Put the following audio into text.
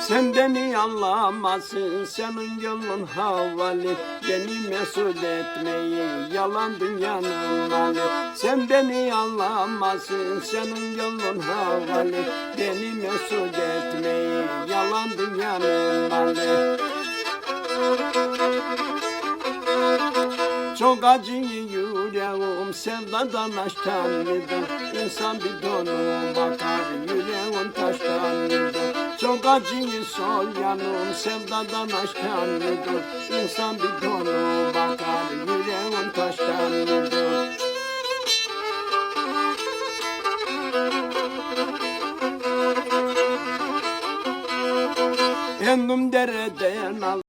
Sen beni anlamazsın, senin gönlün havalı Beni mesul etmeyi yalan dünyanın malı Sen beni anlamazsın, senin gönlün havalı Beni mesul etmeyi yalan dünyanın malı Çok acı yüreğim sevdadan aşktan mıdır? İnsan bir donu bakar yüreğim taştan mıdır? Çok acı sol yanım sevdadan aşktan mıdır? İnsan bir donu bakar yüreğim taştan mıdır? Endim dereden al